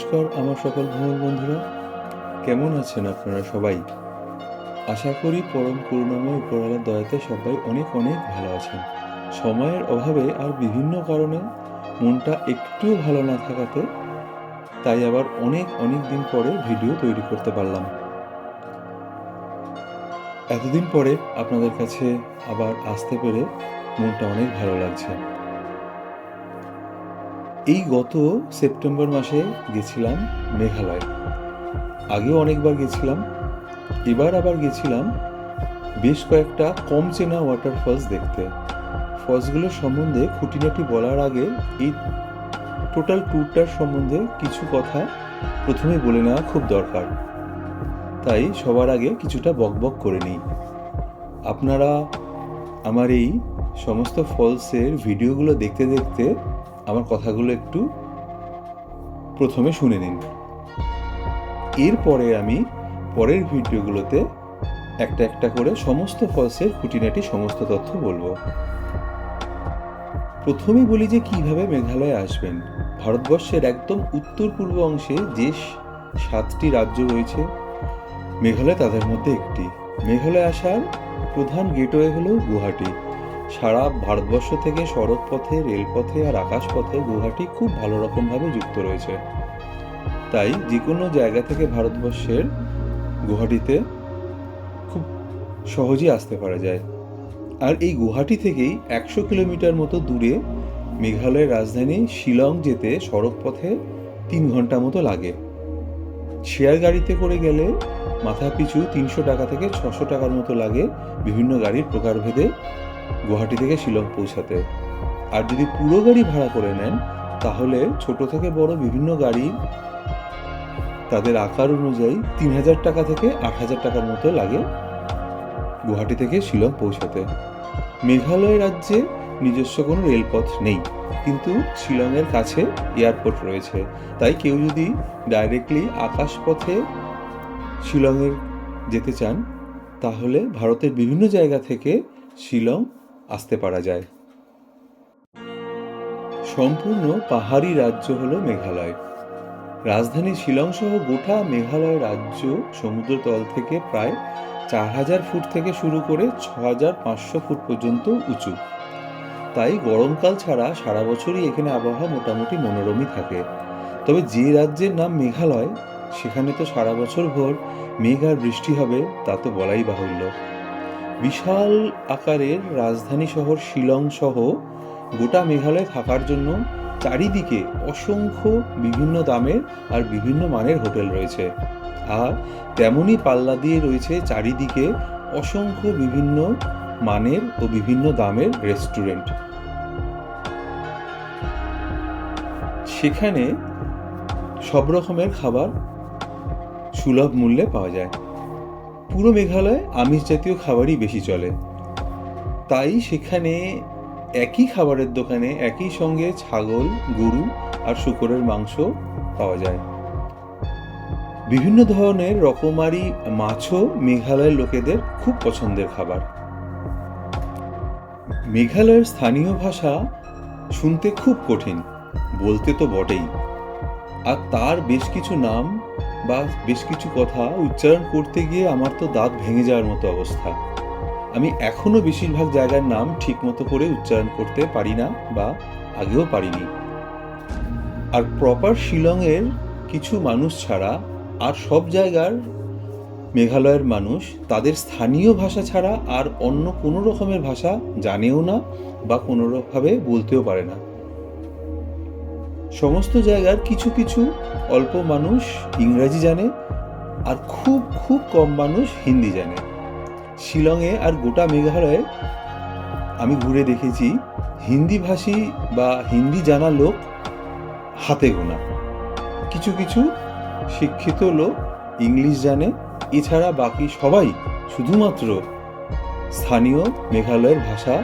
নমস্কার, আমার সকল ভ্রমণ বন্ধুরা। কেমন আছেন আপনারা সবাই? আশা করি পরম করুণাময় উপরওয়ালার দয়াতে সবাই অনেক অনেক ভালো আছেন। সময়ের অভাবে আর বিভিন্ন কারণে মনটা একটুও ভালো না থাকাতে তাই আবার অনেক অনেক দিন পরে ভিডিও তৈরি করতে পারলাম। এতদিন পরে আপনাদের কাছে আবার আসতে পেরে মনটা অনেক ভালো লাগছে। এই গত সেপ্টেম্বর মাসে গেছিলাম মেঘালয়। আগেও অনেকবার গেছিলাম, এবার আবার গেছিলাম বেশ কয়েকটা কম চেনা ওয়াটারফলস দেখতে। ফলসগুলো সম্বন্ধে খুঁটিনাটি বলার আগে এই টোটাল ট্যুরটার সম্বন্ধে কিছু কথা প্রথমে বলে নেওয়া খুব দরকার। তাই সবার আগে কিছুটা বকবক করে নিই। আপনারা আমার এই সমস্ত ফলসের ভিডিওগুলো দেখতে দেখতে আমার কথাগুলো একটু প্রথমে শুনে নিন। এরপরে আমি পরের ভিডিওগুলোতে একটা একটা করে সমস্ত ফলসের খুঁটিনাটি সমস্ত তথ্য বলব। প্রথমে বলি যে কীভাবে মেঘালয়ে আসবেন। ভারতবর্ষের একদম উত্তর পূর্ব অংশে যে সাতটি রাজ্য রয়েছে, মেঘালয় তাদের মধ্যে একটি। মেঘালয় আসার প্রধান গেটওয়ে হলো গুয়াহাটি। সারা ভারতবর্ষ থেকে সড়ক পথে রেলপথে আর আকাশপথে গুয়াহাটি খুব ভালো রকমভাবে যুক্ত রয়েছে। তাই যে কোনো জায়গা থেকে ভারতবর্ষের গুয়াহাটিতে খুব সহজেই আসতে পারা যায়। আর এই গুয়াহাটি থেকেই একশো কিলোমিটার মতো দূরে মেঘালয়ের রাজধানী শিলং যেতে সড়ক পথে তিন ঘণ্টা মতো লাগে। শেয়ার গাড়িতে করে গেলে মাথা পিছু তিনশো টাকা থেকে ছশো টাকার মতো লাগে বিভিন্ন গাড়ির প্রকারভেদে। গুয়াহাটি থেকে শিলং পৌঁছাতে। আর যদি পুরো গাড়ি ভাড়া করে নেন, তাহলে ছোট থেকে বড় বিভিন্ন গাড়ি তাদের আকার অনুযায়ী তিন হাজার টাকা থেকে আট হাজার টাকার মতো লাগে গুয়াহাটি থেকে শিলং পৌঁছাতে। মেঘালয় রাজ্যে নিজস্ব কোনো রেলপথ নেই, কিন্তু শিলংয়ের কাছে এয়ারপোর্ট রয়েছে। তাই কেউ যদি ডাইরেক্টলি আকাশপথে শিলংয়ের যেতে চান, তাহলে ভারতের বিভিন্ন জায়গা থেকে শিলং আসতে পারা যায়। সম্পূর্ণ পাহাড়ি রাজ্য হলো মেঘালয়। রাজধানী শিলং সহ গোটা মেঘালয় রাজ্য সমুদ্রতল থেকে প্রায় চার হাজার ফুট থেকে শুরু করে ছ হাজার পাঁচশো ফুট পর্যন্ত উঁচু। তাই গরমকাল ছাড়া সারা বছরই এখানে আবহাওয়া মোটামুটি মনোরমই থাকে। তবে যে রাজ্যের নাম মেঘালয়, সেখানে তো সারা বছর ভোর মেঘ আর বৃষ্টি হবে, তা তো বলাই বাহুল্য। বিশাল আকারের রাজধানী শহর শিলং সহ গোটা মেঘালয় থাকার জন্য চারিদিকে অসংখ্য বিভিন্ন দামের আর বিভিন্ন মানের হোটেল রয়েছে। আর তেমনই পাল্লা দিয়ে রয়েছে চারিদিকে অসংখ্য বিভিন্ন মানের ও বিভিন্ন দামের রেস্টুরেন্ট। সেখানে সব রকমের খাবার সুলভ মূল্যে পাওয়া যায়। পুরো মেঘালয় আমিষ জাতীয় খাবারই বেশি চলে। তাই সেখানে একই খাবারের দোকানে একই সঙ্গে ছাগল, গরু আর শুকরের মাংস পাওয়া যায়। বিভিন্ন ধরনের রকমারি মাছও মেঘালয়ের লোকেদের খুব পছন্দের খাবার। মেঘালয়ের স্থানীয় ভাষা শুনতে খুব কঠিন, বলতে তো বটেই। আর তার বেশ কিছু নাম বা বেশ কিছু কথা উচ্চারণ করতে গিয়ে আমার তো দাঁত ভেঙে যাওয়ার মতো অবস্থা। আমি এখনও বেশিরভাগ জায়গার নাম ঠিকমতো করে উচ্চারণ করতে পারি না বা আগেও পারিনি। আর প্রপার শিলংয়ের কিছু মানুষ ছাড়া আর সব জায়গার মেঘালয়ের মানুষ তাদের স্থানীয় ভাষা ছাড়া আর অন্য কোনো রকমের ভাষা জানেও না বা কোনোভাবে বলতেও পারে না। সমস্ত জায়গার কিছু কিছু অল্প মানুষ ইংরাজি জানে আর খুব খুব কম মানুষ হিন্দি জানে। শিলংয়ে আর গোটা মেঘালয়ে আমি ঘুরে দেখেছি হিন্দি ভাষী বা হিন্দি জানা লোক হাতে গোনা। কিছু কিছু শিক্ষিত লোক ইংলিশ জানে, এছাড়া বাকি সবাই শুধুমাত্র স্থানীয় মেঘালয়ের ভাষা,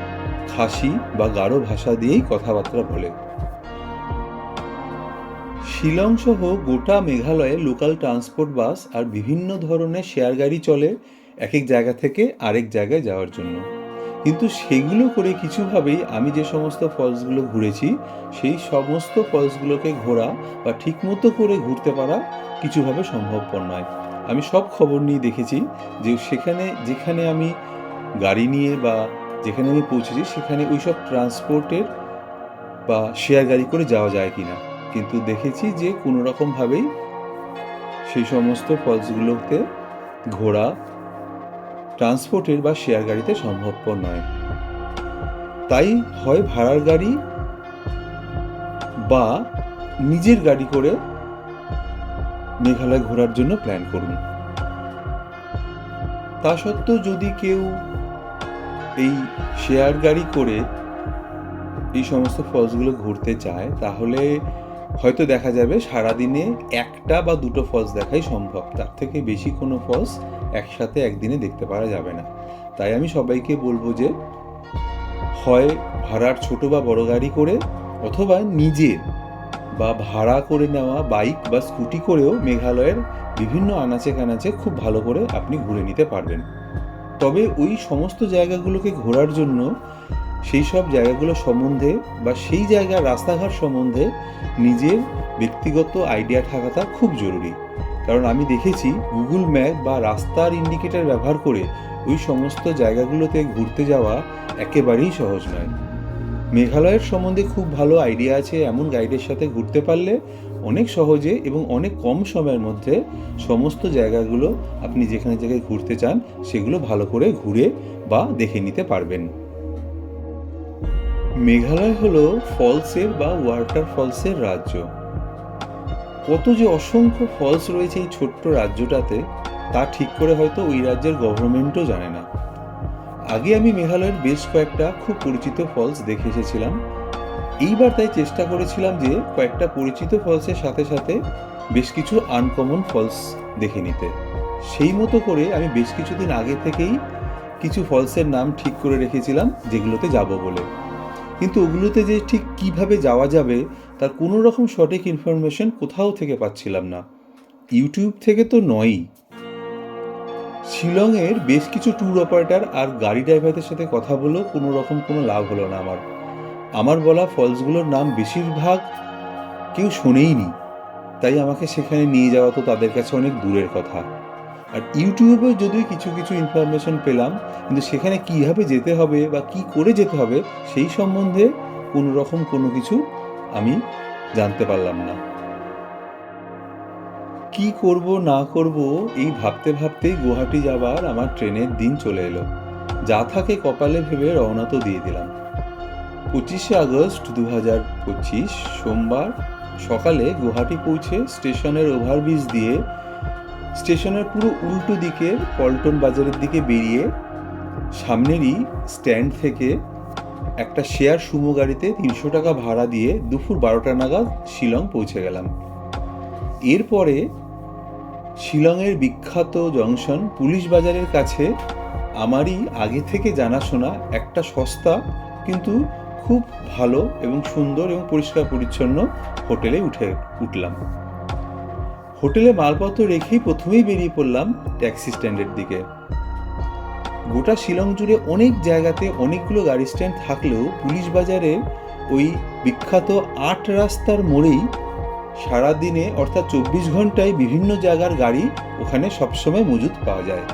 খাসি বা গাঢ় ভাষা দিয়েই কথাবার্তা বলে। শিলং সহ গোটা মেঘালয়ে লোকাল ট্রান্সপোর্ট বাস আর বিভিন্ন ধরনের শেয়ার গাড়ি চলে এক এক জায়গা থেকে আরেক জায়গায় যাওয়ার জন্য। কিন্তু সেগুলো করে কিছুভাবেই আমি যে সমস্ত ফলসগুলো ঘুরেছি, সেই সমস্ত ফলসগুলোকে ঘোরা বা ঠিকমতো করে ঘুরতে পারা কিছুভাবে সম্ভবপর নয়। আমি সব খবর নিয়ে দেখেছি যে সেখানে, যেখানে আমি গাড়ি নিয়ে বা যেখানে আমি পৌঁছেছি, সেখানে ওই সব ট্রান্সপোর্টের বা শেয়ার গাড়ি করে যাওয়া যায় কিনা। কিন্তু দেখেছি যে কোনো রকমভাবেই সেই সমস্ত ফলসগুলোতে ঘোরা ট্রান্সপোর্টের বা শেয়ার গাড়িতে সম্ভবপর নয়। তাই হয় ভাড়ার গাড়ি বা নিজের গাড়ি করে মেঘালয় ঘোরার জন্য প্ল্যান করুন। তা সত্ত্বেও যদি কেউ এই শেয়ার গাড়ি করে এই সমস্ত ফলসগুলো ঘুরতে চায়, তাহলে হয়তো দেখা যাবে সারাদিনে একটা বা দুটো ফলস দেখাই সম্ভব। তার থেকে বেশি কোনো ফলস একসাথে একদিনে দেখতে পারা যাবে না। তাই আমি সবাইকে বলব যে, হয় ভাড়ার ছোট বা বড় গাড়ি করে অথবা নিজে বা ভাড়া করে নেওয়া বাইক বা স্কুটি করেও মেঘালয়ের বিভিন্ন আনাচে কানাচে খুব ভালো করে আপনি ঘুরে নিতে পারবেন। তবে ওই সমস্ত জায়গাগুলোকে ঘোরার জন্য সেই সব জায়গাগুলো সম্বন্ধে বা সেই জায়গার রাস্তাঘাট সম্বন্ধে নিজের ব্যক্তিগত আইডিয়া থাকাটা খুব জরুরি। কারণ আমি দেখেছি গুগল ম্যাপ বা রাস্তার ইন্ডিকেটার ব্যবহার করে ওই সমস্ত জায়গাগুলোতে ঘুরতে যাওয়া একেবারেই সহজ নয়। মেঘালয়ের সম্বন্ধে খুব ভালো আইডিয়া আছে এমন গাইডের সাথে ঘুরতে পারলে অনেক সহজে এবং অনেক কম সময়ের মধ্যে সমস্ত জায়গাগুলো আপনি যেখানে জায়গায় ঘুরতে চান সেগুলো ভালো করে ঘুরে বা দেখে নিতে পারবেন। মেঘালয় হলো ফলসের বা ওয়াটার ফলসের রাজ্য। কত যে অসংখ্য ফলস রয়েছে এই ছোট্ট রাজ্যটাতে, তা ঠিক করে হয়তো ওই রাজ্যের গভর্নমেন্টও জানে না। আগে আমি মেঘালয়ের বেশ কয়েকটা খুব পরিচিত ফলস দেখে এসেছিলাম। এইবার তাই চেষ্টা করেছিলাম যে কয়েকটা পরিচিত ফলসের সাথে সাথে বেশ কিছু আনকমন ফলস দেখে নিতে। সেই মতো করে আমি বেশ কিছুদিন আগে থেকেই কিছু ফলসের নাম ঠিক করে রেখেছিলাম, যেগুলোতে যাব বলে। কিন্তু ওগুলোতে যে ঠিক কীভাবে যাওয়া যাবে, তার কোনো রকম সঠিক ইনফরমেশন কোথাও থেকে পাচ্ছিলাম না। ইউটিউব থেকে তো নয়ই। শিলংয়ের বেশ কিছু ট্যুর অপারেটর আর গাড়ি ড্রাইভারদের সাথে কথা বলেও কোনো রকম কোনো লাভ হলো না আমার। আমার বলা ফলসগুলোর নাম বেশিরভাগ কেউ শোনেইনি। তাই আমাকে সেখানে নিয়ে যাওয়া তো তাদের কাছে অনেক দূরের কথা। আর ইউটিউবে যদিও কিছু কিছু ইনফরমেশন পেলাম, কিন্তু সেখানে কীভাবে যেতে হবে বা কি করে যেতে হবে, সেই সম্বন্ধে কোনো রকম কোনো কিছু আমি জানতে পারলাম না। কি করব, না করব, এই ভাবতে ভাবতেই গুয়াহাটি যাবার আমার ট্রেনের দিন চলে এলো। যা থাকে কপালে ভেবে রওনা তো দিয়ে দিলাম। পঁচিশে আগস্ট দু হাজার পঁচিশ সোমবার সকালে গুয়াহাটি পৌঁছে স্টেশনের ওভারব্রিজ দিয়ে স্টেশনের পুরো উল্টো দিকে পল্টন বাজারের দিকে বেরিয়ে সামনেরই স্ট্যান্ড থেকে একটা শেয়ার সুমো গাড়িতে তিনশো টাকা ভাড়া দিয়ে দুপুর বারোটা নাগাদ শিলং পৌঁছে গেলাম। এরপরে শিলংয়ের বিখ্যাত জংশন পুলিশ বাজারের কাছে আমারই আগে থেকে জানাশোনা একটা সস্তা কিন্তু খুব ভালো এবং সুন্দর এবং পরিষ্কার পরিচ্ছন্ন হোটেলে উঠে উঠলাম। হোটেলে মালপত্র রেখেই প্রথমেই বেরিয়ে পড়লাম ট্যাক্সি স্ট্যান্ডের দিকে। গোটা শিলং জুড়ে অনেক জায়গাতে অনেকগুলো গাড়ি স্ট্যান্ড থাকলেও পুলিশ বাজারের ওই বিখ্যাত আট রাস্তার মোড়েই সারাদিনে অর্থাৎ চব্বিশ ঘন্টায় বিভিন্ন জায়গার গাড়ি ওখানে সবসময় মজুদ পাওয়া যায়।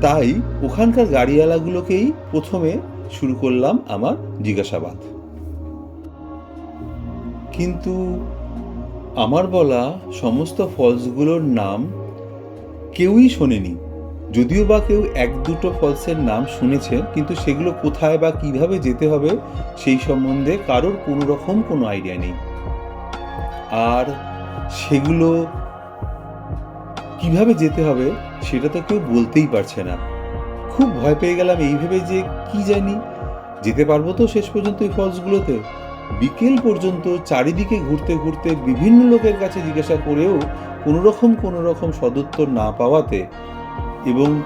তাই ওখানকার গাড়িওয়ালাগুলোকেই প্রথমে শুরু করলাম আমার জিজ্ঞাসাবাদ। কিন্তু আমার বলা সমস্ত ফলসগুলোর নাম কেউই শোনেনি। যদিও বা কেউ এক দুটো ফলসের নাম শুনেছে, কিন্তু সেগুলো কোথায় বা কীভাবে যেতে হবে সেই সম্বন্ধে কারোর কোনো রকম কোনো আইডিয়া নেই। আর সেগুলো কীভাবে যেতে হবে সেটা তো কেউ বলতেই পারছে না। খুব ভয় পেয়ে গেলাম এই ভেবে যে কি জানি, যেতে পারব তো শেষ পর্যন্ত এই ফলসগুলোতে। বিকেল পর্যন্ত চারিদিকে ঘুরতে ঘুরতে বিভিন্ন লোকের কাছে জিজ্ঞাসা করেও কোনো রকম কোনো রকম সদুত্তর না পাওয়াতে এবং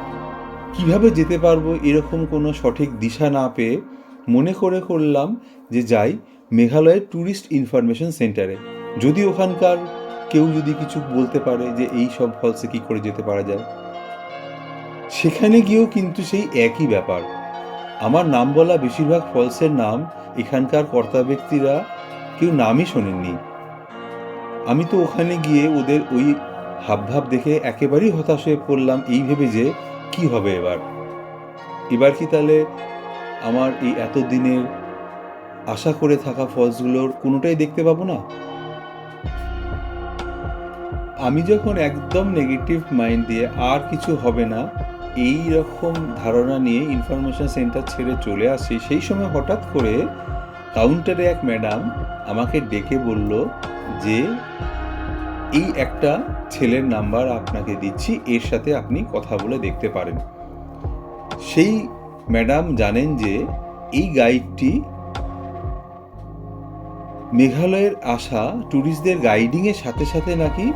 কীভাবে যেতে পারব এরকম কোনো সঠিক দিশা না পেয়ে মনে করে করলাম যে যাই মেঘালয়ের ট্যুরিস্ট ইনফরমেশন সেন্টারে। যদি ওখানকার কেউ যদি কিছু বলতে পারে যে এই সব ফলসে কি করে যেতে পারা যায়। সেখানে গিয়েও কিন্তু সেই একই ব্যাপার। আমার নাম বলা বেশিরভাগ ফলসের নাম এখানকার কর্তা ব্যক্তিরা কেউ নামই শোনেননি। আমি তো ওখানে গিয়ে ওদের ওই হাবভাব দেখে একেবারেই হতাশ হয়ে পড়লাম এই ভেবে যে কি হবে এবার। এবার কি তাহলে আমার এই এতদিনের আশা করে থাকা ফলসগুলোর কোনোটাই দেখতে পাবো না? আমি যখন একদম নেগেটিভ মাইন্ড দিয়ে আর কিছু হবে না এই রকম ধারণা নিয়ে ইনফরমেশন সেন্টার ছেড়ে চলে আসি, সেই সময় হঠাৎ করে কাউন্টারে এক ম্যাডাম আমাকে ডেকে বলল যে, এই একটা ছেলের নাম্বার আপনাকে দিচ্ছি, এর সাথে আপনি কথা বলে দেখতে পারেন। সেই ম্যাডাম জানেন যে, এই গাইডটি মেঘালয়ের আসা ট্যুরিস্টদের গাইডিংয়ের সাথে সাথে নাকি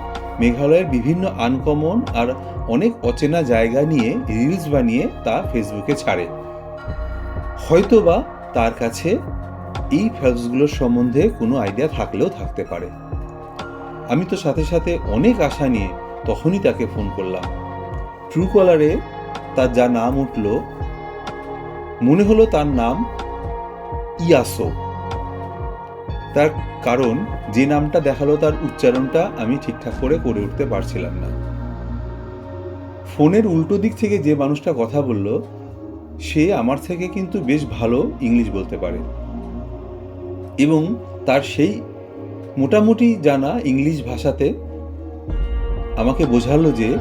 মেঘালয়ের বিভিন্ন আনকমন আর অনেক অচেনা জায়গা নিয়ে রিলস বানিয়ে তা ফেসবুকে ছাড়ে। হয়তোবা তার কাছে এই ফলসগুলোর সম্বন্ধে কোনো আইডিয়া থাকলেও থাকতে পারে। আমি তো সাথে সাথে অনেক আশা নিয়ে তখনই তাকে ফোন করলাম। ট্রু কলারে তার যা নাম উঠল, মনে হলো তার নাম ইয়াসো তার কারণ যে নামটা দেখাল তার উচ্চারণটা আমি ঠিকঠাক করে করে উঠতে পারছিলাম না। ফোনের উল্টো দিক থেকে যে মানুষটা কথা বলল, সে আমার থেকে কিন্তু বেশ ভালো ইংলিশ বলতে পারে। এবং তার সেই মোটামুটি জানা ইংলিশ ভাষাতে আমাকে বোঝালো যে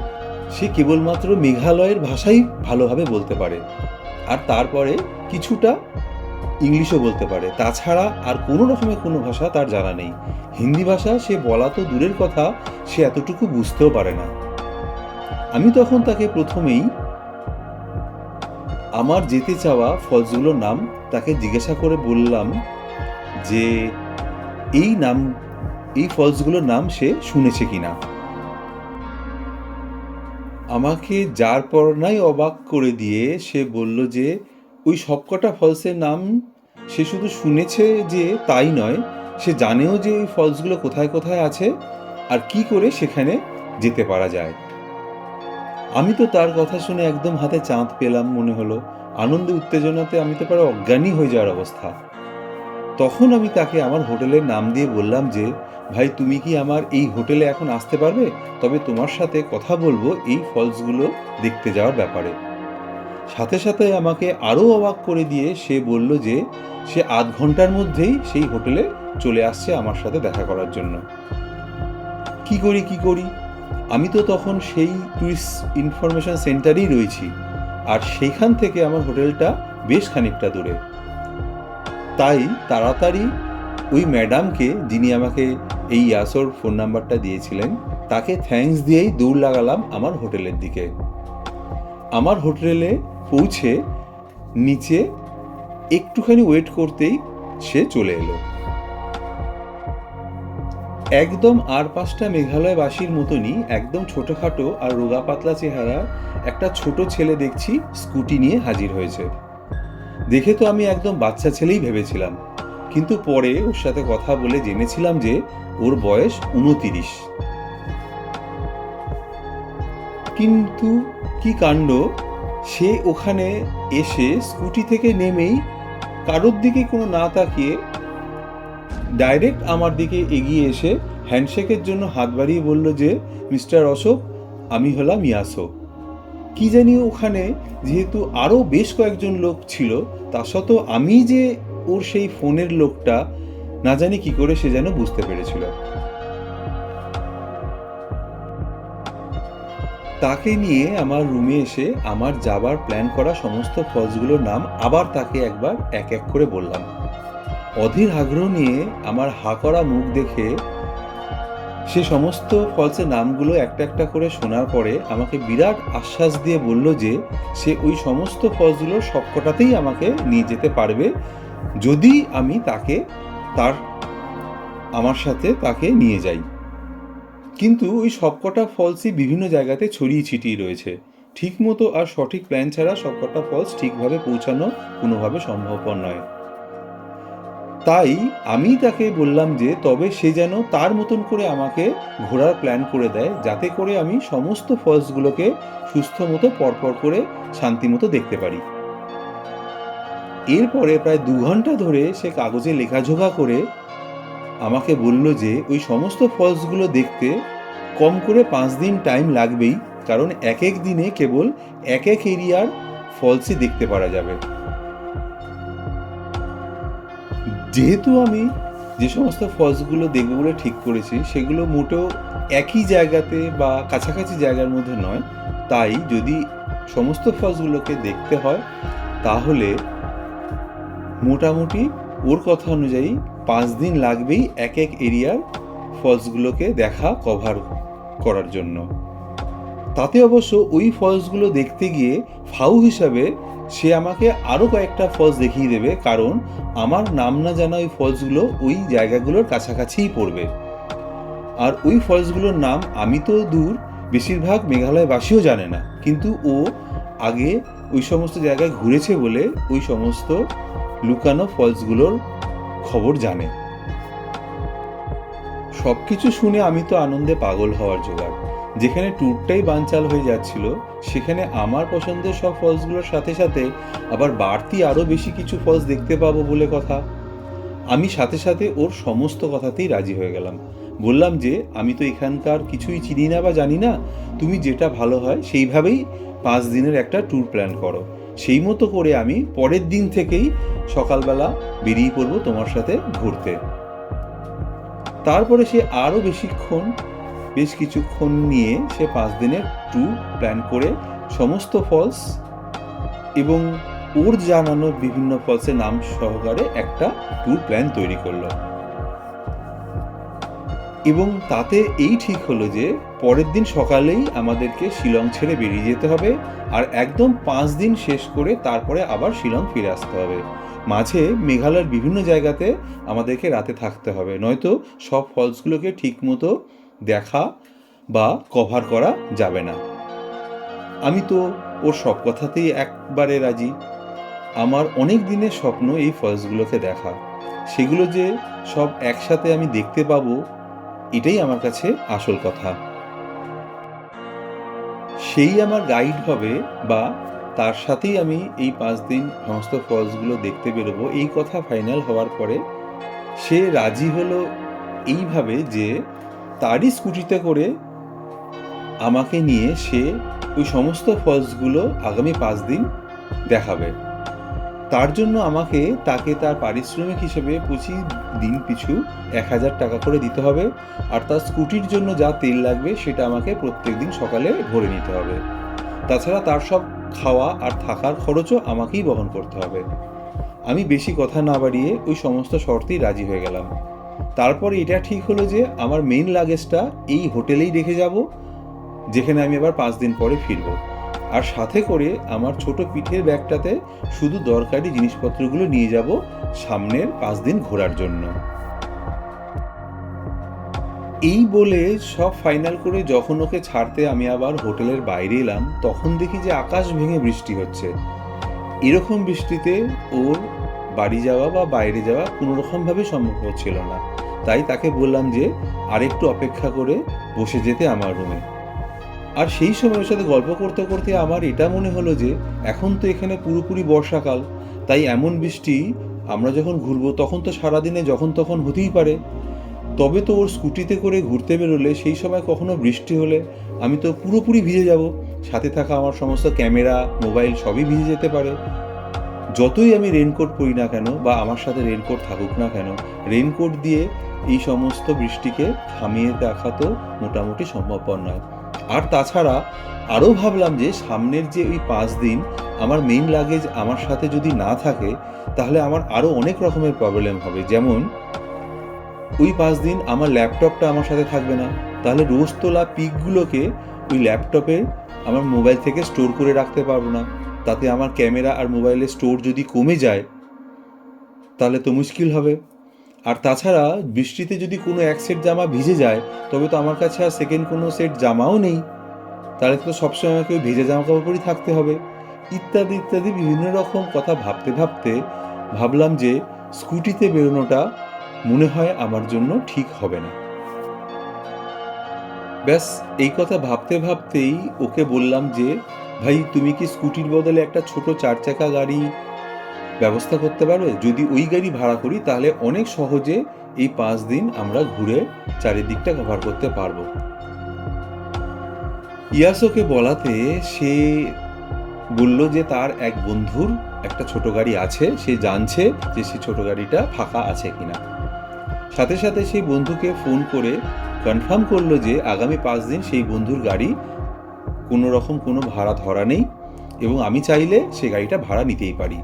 সে কেবলমাত্র মেঘালয়ের ভাষাই ভালোভাবে বলতে পারে। আর তারপরে কিছুটা ইংলিশও বলতে পারে। তাছাড়া আর কোনো রকমের কোনো ভাষা তার জানা নেই। হিন্দি ভাষা সে বলা তো দূরের কথা, সে এতটুকু বুঝতেও পারে না। আমি তখন তাকে প্রথমেই আমার যেতে চাওয়া ফলসগুলোর নাম তাকে জিজ্ঞাসা করে বললাম যে এই নাম, এই ফলসগুলোর নাম সে শুনেছে কিনা। আমাকে যার পর নাই অবাক করে দিয়ে সে বলল যে, ওই সবকটা ফলসের নাম সে শুধু শুনেছে যে তাই নয়, সে জানেও যে ওই ফলসগুলো কোথায় কোথায় আছে, আর কি করে সেখানে যেতে পারা যায়। আমি তো তার কথা শুনে একদম হাতে চাঁদ পেলাম মনে হলো। আনন্দে, উত্তেজনাতে আমি তো প্রায় অজ্ঞানী হয়ে যাওয়ার অবস্থা। তখন আমি তাকে আমার হোটেলের নাম দিয়ে বললাম যে, ভাই, তুমি কি আমার এই হোটেলে এখন আসতে পারবে? তবে তোমার সাথে কথা বলব এই ফলসগুলো দেখতে যাওয়ার ব্যাপারে। সাথে সাথে আমাকে আরও অবাক করে দিয়ে সে বলল যে, সে আধ ঘণ্টার মধ্যেই সেই হোটেলে চলে আসছে আমার সাথে দেখা করার জন্য। কি করি কি করি? আমি তো তখন সেই টুরিস্ট ইনফরমেশন সেন্টারেই রয়েছি, আর সেইখান থেকে আমার হোটেলটা বেশ খানিকটা দূরে। তাই তাড়াতাড়ি ওই ম্যাডামকে, যিনি আমাকে এই ইয়াসোর ফোন নাম্বারটা দিয়েছিলেন, তাকে থ্যাঙ্কস দিয়েই দৌড় লাগালাম আমার হোটেলের দিকে। আমার হোটেলে পৌঁছে নিচে একটুখানি ওয়েট করতেই সে চলে এলো। একদম আর পাঁচটা মেঘালয়বাসীর মতনই একদম ছোটখাটো আর রোগা পাতলা চেহারা একটা ছোট ছেলে দেখছি স্কুটি নিয়ে হাজির হয়েছে। দেখে তো আমি একদম বাচ্চা ছেলেই ভেবেছিলাম। কিন্তু পরে ওর সাথে কথা বলে জেনেছিলাম যে ওর বয়স উনতিরিশ। কিন্তু কি কাণ্ড? সে ওখানে এসে স্কুটি থেকে নেমেই কারোর দিকে কোনো না তাকিয়ে ডাইরেক্ট আমার দিকে এগিয়ে এসে হ্যান্ডশেকের জন্য হাত বাড়িয়ে বলল যে, মিস্টার অশোক, আমি হলাম ইয়াসো। কি জানি ওখানে যেহেতু আরও বেশ কয়েকজন লোক ছিল, তা সত্ত্বেও আমি যে ওর সেই ফোনের লোকটা, না জানি কি করে সে যেন বুঝতে পেরেছিল। তাকে নিয়ে আমার রুমে এসে আমার যাবার প্ল্যান করা সমস্ত ফলসগুলোর নাম আবার তাকে একবার এক এক করে বললাম। অধীর আগ্রহ নিয়ে আমার হা করা মুখ দেখে সে সমস্ত ফলসের নামগুলো একটা একটা করে শোনার পরে আমাকে বিরাট আশ্বাস দিয়ে বলল যে সে ওই সমস্ত ফলসগুলোর সবকটাতেই আমাকে নিয়ে যেতে পারবে যদি আমি তাকে, তার, আমার সাথে তাকে নিয়ে যাই। কিন্তু ওই সবকটা ফলসই বিভিন্ন জায়গাতে ছড়িয়ে ছিটিয়ে রয়েছে। ঠিকমতো আর সঠিক প্ল্যান ছাড়া সবকটা ফলস ঠিকভাবে পৌঁছানো কোনোভাবে সম্ভবপর নয়। তাই আমি তাকে বললাম যে, তবে সে যেন তার মতন করে আমাকে ঘোরার প্ল্যান করে দেয়, যাতে করে আমি সমস্ত ফলসগুলোকে সুস্থ মতো, পরপর করে শান্তি মতো দেখতে পারি। এরপরে প্রায় দু ঘণ্টা ধরে সে কাগজে লেখাঝোকা করে আমাকে বলল যে, ওই সমস্ত ফলসগুলো দেখতে কম করে পাঁচ দিন টাইম লাগবেই, কারণ এক এক দিনে কেবল এক এক এরিয়ার ফলসই দেখতে পারা যাবে। যেহেতু আমি যে সমস্ত ফলসগুলো দেখব বলে ঠিক করেছি, সেগুলো মোটেও একই জায়গাতে বা কাছাকাছি জায়গার মধ্যে নয়। তাই যদি সমস্ত ফলসগুলোকে দেখতে হয়, তাহলে মোটামুটি ওর কথা অনুযায়ী পাঁচ দিন লাগবেই এক এক এরিয়ার ফলসগুলোকে দেখা কভার করার জন্য। তাতে অবশ্য ওই ফলসগুলো দেখতে গিয়ে ফাউ হিসাবে সে আমাকে আরও কয়েকটা ফলস দেখিয়ে দেবে, কারণ আমার নাম না জানা ওই ফলসগুলো ওই জায়গাগুলোর কাছাকাছিই পড়বে। আর ওই ফলসগুলোর নাম আমি তো দূর, বেশিরভাগ মেঘালয়বাসীও জানে না। কিন্তু ও আগে ওই সমস্ত জায়গায় ঘুরেছে বলে ওই সমস্ত লুকানো ফলসগুলোর খবর জানে। সব কিছু শুনে আমি তো আনন্দে পাগল হওয়ার জোগাড়। যেখানে ট্যুরটাই বানচাল হয়ে যাচ্ছিল, সেখানে আমার পছন্দের সব ফলসগুলোর সাথে সাথে আবার বাড়তি আরও বেশি কিছু ফলস দেখতে পাবো বলে কথা। আমি সাথে সাথে ওর সমস্ত কথাতেই রাজি হয়ে গেলাম। বললাম যে, আমি তো এখানকার কিছুই চিনি না বা জানি না। তুমি যেটা ভালো হয় সেইভাবেই পাঁচ দিনের একটা ট্যুর প্ল্যান করো। সেই মতো করে আমি পরের দিন থেকেই সকালবেলা বেরিয়ে পড়ব তোমার সাথে ঘুরতে। তারপরে সে আরও বেশিক্ষণ বেশ কিছুক্ষণ নিয়ে সে পাঁচ দিনের ট্যুর প্ল্যান করে সমস্ত ফলস এবং ওর জানানো বিভিন্ন ফলসের নাম সহকারে একটা ট্যুর প্ল্যান তৈরি করল। এবং তাতে এই ঠিক হলো যে পরের দিন সকালেই আমাদেরকে শিলং ছেড়ে বেরিয়ে যেতে হবে আর একদম পাঁচ দিন শেষ করে তারপরে আবার শিলং ফিরে আসতে হবে। মাঝে মেঘালয়ের বিভিন্ন জায়গাতে আমাদেরকে রাতে থাকতে হবে, নয়তো সব ফলসগুলোকে ঠিকমতো দেখা বা কভার করা যাবে না। আমি তো ওর সব কথাতেই একবারে রাজি। আমার অনেক দিনের স্বপ্ন এই ফলসগুলোকে দেখা। সেগুলো যে সব একসাথে আমি দেখতে পাবো, এটাই আমার কাছে আসল কথা। সেই আমার গাইড হবে বা তার সাথেই আমি এই পাঁচ দিন সমস্ত ফলসগুলো দেখতে বেরোবো, এই কথা ফাইনাল হওয়ার পরে সে রাজি হলো এইভাবে যে তারই স্কুটিতে করে আমাকে নিয়ে সে ওই সমস্ত ফলসগুলো আগামী পাঁচ দিন দেখাবে। তার জন্য আমাকে তাকে তার পারিশ্রমিক হিসেবে পঁচিশ দিন পিছু এক হাজার টাকা করে দিতে হবে আর তার স্কুটির জন্য যা তেল লাগবে সেটা আমাকে প্রত্যেক দিন সকালে ভরে নিতে হবে। তাছাড়া তার সব খাওয়া আর থাকার খরচও আমাকেই বহন করতে হবে। আমি বেশি কথা না বাড়িয়ে ওই সমস্ত শর্তেই রাজি হয়ে গেলাম। তারপরে এটা ঠিক হলো যে আমার মেইন লাগেজটা এই হোটেলেই রেখে যাব, যেখানে আমি আবার পাঁচ দিন পরে ফিরবো। আর সাথে করে আমার ছোট পিঠের ব্যাগটাতে শুধু দরকারি জিনিসপত্রগুলো নিয়ে যাব সামনের পাঁচ দিন ঘোরার জন্য। এই বলে সব ফাইনাল করে যখন ওকে ছাড়তে আমি আবার হোটেলের বাইরে এলাম, তখন দেখি যে আকাশ ভেঙে বৃষ্টি হচ্ছে। এরকম বৃষ্টিতে ওর বাড়ি যাওয়া বা বাইরে যাওয়া কোনো রকমভাবে সম্ভব হচ্ছিল না। তাই তাকে বললাম যে, আরেকটু অপেক্ষা করে বসে যেতে আমার রুমে। আর সেই সময়ের সাথে গল্প করতে করতে আমার এটা মনে হলো যে, এখন তো এখানে পুরোপুরি বর্ষাকাল, তাই এমন বৃষ্টি আমরা যখন ঘুরবো তখন তো সারাদিনে যখন তখন হতেই পারে। তবে তো ওর স্কুটিতে করে ঘুরতে বেরোলে সেই সময় কখনো বৃষ্টি হলে আমি তো পুরোপুরি ভিজে যাব। সাথে থাকা আমার সমস্ত ক্যামেরা, মোবাইল সবই ভিজে যেতে পারে। যতই আমি রেনকোট পরি না কেন বা আমার সাথে রেনকোট থাকুক না কেন রেনকোট দিয়ে এই সমস্ত বৃষ্টিকে থামিয়ে দেখা তো মোটামুটি সম্ভবপর নয়। আর তাছাড়া আরও ভাবলাম যে সামনের যে ওই পাঁচ দিন আমার মেইন লাগেজ আমার সাথে যদি না থাকে, তাহলে আমার আরও অনেক রকমের প্রবলেম হবে। যেমন, ওই পাঁচ দিন আমার ল্যাপটপটা আমার সাথে থাকবে না। তাহলে রোজ তোলা পিকগুলোকে ওই ল্যাপটপে আমার মোবাইল থেকে স্টোর করে রাখতে পারব না। তাতে আমার ক্যামেরা আর মোবাইলের স্টোর যদি কমে যায়, তাহলে তো মুশকিল হবে। আর তাছাড়া বৃষ্টিতে যদি কোনো এক সেট জামা ভিজে যায়, তবে তো আমার কাছে আর সেকেন্ড কোনো সেট জামাও নেই। তাহলে তো সবসময় আমাকে ওই ভেজা জামা কাপড়ই থাকতে হবে। ইত্যাদি ইত্যাদি বিভিন্ন রকম কথা ভাবতে ভাবতে ভাবলাম যে স্কুটিতে বেরোনোটা মনে হয় আমার জন্য ঠিক হবে না। ব্যাস, এই কথা ভাবতে, ভাবতেই ওকে বললাম যে ভাই, তুমি কি স্কুটির বদলে একটা ছোট চার চাকা গাড়ি ব্যবস্থা করতে পারবে? যদি ওই গাড়ি ভাড়া করি, তাহলে অনেক সহজে এই পাঁচ দিন আমরা ঘুরে চারিদিকটা কভার করতে পারব। ইয়াসোকে বলাতে সে বলল যে, তার এক বন্ধুর একটা ছোট গাড়ি আছে, সে জানছে যে, সে ছোট গাড়িটা ফাঁকা আছে কিনা। সাথে সাথে সেই বন্ধুকে ফোন করে কনফার্ম করল যে, আগামী পাঁচ দিন সেই বন্ধুর গাড়ি কোনো রকম কোনো ভাড়া ধরা নেই এবং আমি চাইলে সে গাড়িটা ভাড়া নিতেই পারি।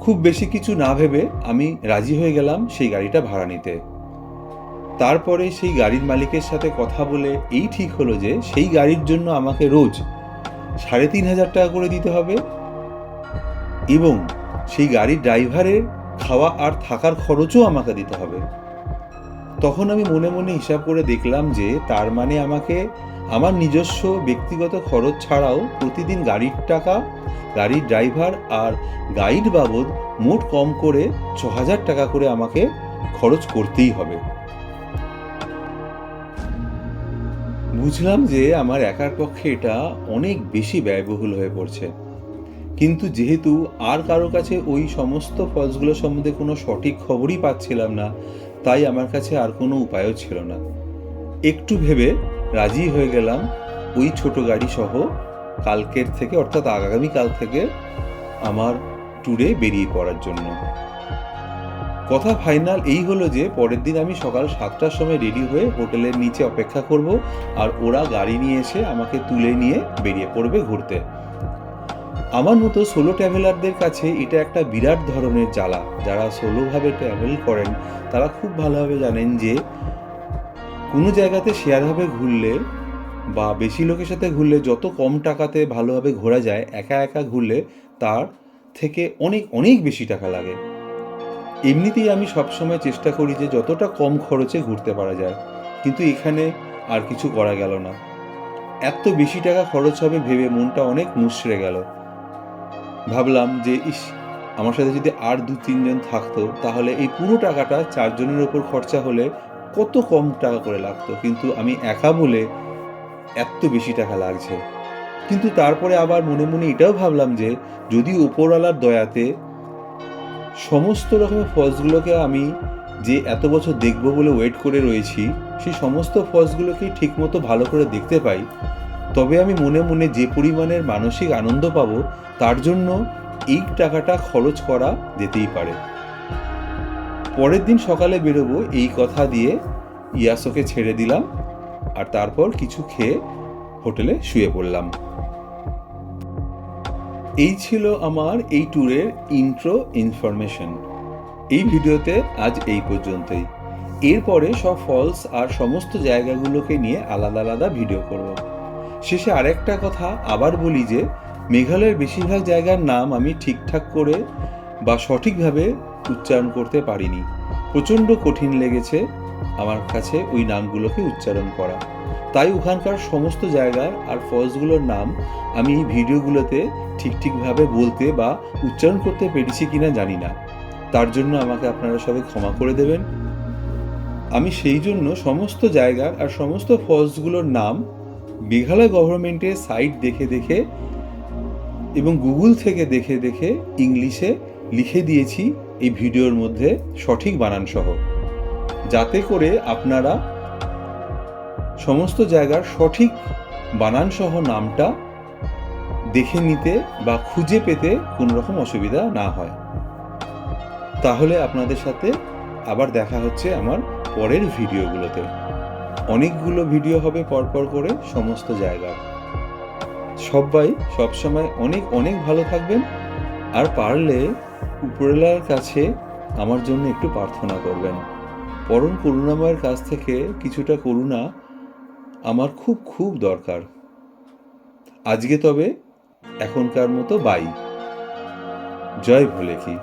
খুব বেশি কিছু না ভেবে আমি রাজি হয়ে গেলাম সেই গাড়িটা ভাড়া নিতে। তারপরে সেই গাড়ির মালিকের সাথে কথা বলে এই ঠিক হলো যে সেই গাড়ির জন্য আমাকে রোজ সাড়ে তিন হাজার টাকা করে দিতে হবে এবং সেই গাড়ির ড্রাইভারের খাওয়া আর থাকার খরচও আমাকে দিতে হবে। তখন আমি মনে মনে হিসাব করে দেখলাম যে তার মানে আমাকে আমার নিজস্ব ব্যক্তিগত খরচ ছাড়াও প্রতিদিন গাড়ির টাকা, গাড়ির ড্রাইভার আর গাইড বাবদ মোট কম করে ছ হাজার টাকা করে আমাকে খরচ করতেই হবে। বুঝলাম যে আমার একার পক্ষে এটা অনেক বেশি ব্যয়বহুল হয়ে পড়ছে। কিন্তু যেহেতু আর কারও কাছে ওই সমস্ত ফলসগুলো সম্বন্ধে কোনো সঠিক খবরই পাচ্ছিলাম না তাই আমার কাছে আর কোনো উপায়ও ছিল না। একটু ভেবে রাজি হয়ে গেলাম ওই ছোট গাড়ি সহ কালকের থেকে, অর্থাৎ আগামীকাল থেকে আমার ট্যুরে বেরিয়ে পড়ার জন্য। কথা ফাইনাল এই হলো যে, পরের দিন আমি সকাল সাতটার সময় রেডি হয়ে হোটেলের নিচে অপেক্ষা করব আর ওরা গাড়ি নিয়ে এসে আমাকে তুলে নিয়ে বেরিয়ে পড়বে ঘুরতে। আমার মতো সোলো ট্রাভেলারদের কাছে এটা একটা বিরাট ধরনের জ্বালা। যারা সোলোভাবে ট্রাভেল করেন, তারা খুব ভালোভাবে জানেন যে, কোনো জায়গাতে শেয়ারভাবে ঘুরলে বা বেশি লোকের সাথে ঘুরলে যত কম টাকাতে ভালোভাবে ঘোরা যায়, একা একা ঘুরলে তার থেকে অনেক অনেক বেশি টাকা লাগে। এমনিতেই আমি সবসময় চেষ্টা করি যে যতটা কম খরচে ঘুরতে পারা যায়, কিন্তু এখানে আর কিছু করা গেল না। এত বেশি টাকা খরচ হবে ভেবে মনটা অনেক মুচড়ে গেল। ভাবলাম যে, ইস, আমার সাথে যদি আর দু তিনজন থাকতো, তাহলে এই পুরো টাকাটা চারজনের ওপর খরচা হলে কত কম টাকা করে লাগতো। কিন্তু আমি একা বলে এত বেশি টাকা লাগছে। কিন্তু তারপরে আবার মনে মনে এটাও ভাবলাম যে, যদি ওপরওয়ালার দয়াতে সমস্ত রকমের ফলসগুলোকে আমি যে এত বছর দেখব বলে ওয়েট করে রয়েছি, সেই সমস্ত ফলসগুলোকে ঠিকমতো ভালো করে দেখতে পাই তবে আমি মনে মনে যে পরিমাণের মানসিক আনন্দ পাব, তার জন্য এই টাকাটা খরচ করা যেতেই পারে। পরের দিন সকালে বেরোবো এই কথা দিয়ে ইয়াসোকে ছেড়ে দিলাম আর তারপর কিছু খেয়ে হোটেলে শুয়ে পড়লাম। এই ছিল আমার এই ট্যুরের ইন্ট্রো ইনফরমেশন। এই ভিডিওতে আজ এই পর্যন্তই। এরপরে সব ফলস আর সমস্ত জায়গাগুলোকে নিয়ে আলাদা আলাদা ভিডিও করব। শেষে আরেকটা কথা আবার বলি যে, মেঘালয়ের বেশিরভাগ জায়গার নাম আমি ঠিকঠাক করে বা সঠিকভাবে উচ্চারণ করতে পারিনি। প্রচণ্ড কঠিন লেগেছে আমার কাছে ওই নামগুলোকে উচ্চারণ করা। তাই ওখানকার সমস্ত জায়গার আর ফলসগুলোর নাম আমি এই ভিডিওগুলোতে ঠিক ঠিকভাবে বলতে বা উচ্চারণ করতে পেরেছি কিনা জানি না। তার জন্য আমাকে আপনারা সবাই ক্ষমা করে দেবেন। আমি সেই জন্য সমস্ত জায়গার আর সমস্ত ফলসগুলোর নাম মেঘালয় গভর্নমেন্টের সাইট দেখে দেখে এবং গুগল থেকে দেখে দেখে ইংলিশে লিখে দিয়েছি এই ভিডিওর মধ্যে সঠিক বানানসহ। যাতে করে আপনারা সমস্ত জায়গার সঠিক বানানসহ নামটা দেখে নিতে বা খুঁজে পেতে কোনো রকম অসুবিধা না হয়। তাহলে আপনাদের সাথে আবার দেখা হচ্ছে আমার পরের ভিডিওগুলোতে। অনেকগুলো ভিডিও হবে পরপর করে সমস্ত জায়গার। সবাই সবসময় অনেক অনেক ভালো থাকবেন। আর পারলে উপরওয়ালার কাছে আমার জন্য একটু প্রার্থনা করবেন। পরম করুণাময়ের কাছ থেকে কিছুটা করুণা আমার খুব খুব দরকার। আজকে তবে এখনকার মতো বাই। জয় ভোলে কি